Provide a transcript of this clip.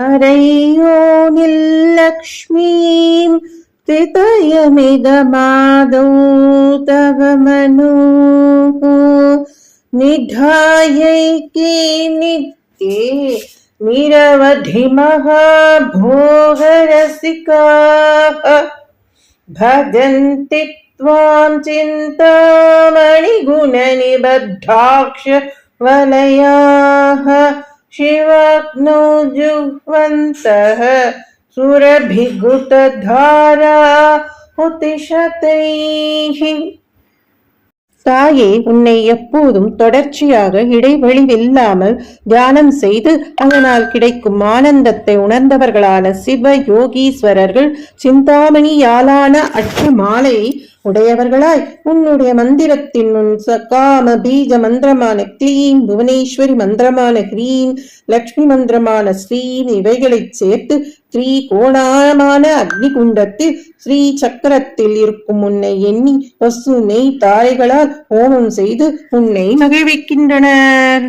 हरयोनिल् लक्ष्मीम् त्रितयमिदमादौ तव मनोः निधायैके नित्ये निरवधि महाभोगरसिकाः भजन्ति त्वां चिन्तामणिगुणनिबद्धाक्ष वलयाः शिवाग्नौ जुह्वन्तः सुरभिगुतधारा உதிஷதைஹ தாயே உன்னை எப்போதும் தொடர்ச்சியாக இடைவெளிவில்லாமல் தியானம் செய்து அதனால் கிடைக்கும் ஆனந்தத்தை உணர்ந்தவர்களான சிவ யோகீஸ்வரர்கள் சிந்தாமணியாலான அற்ற மாலையை உடையவர்களாய் உன்னுடைய மந்திரத்தின் உன் சகாம பீஜ மந்திரமான கிளீம் புவனேஸ்வரி மந்திரமான ஹ்ரீம் லக்ஷ்மி மந்திரமான ஸ்ரீம் இவைகளைச் சேர்த்து ஸ்ரீ கோணாமான அக்னி குண்டத்தில் ஸ்ரீ சக்கரத்தில் இருக்கும் உன்னை எண்ணி வசு நெய் தாரைகளால் ஹோமம் செய்து உன்னை மகிழ்விக்கின்றனர்.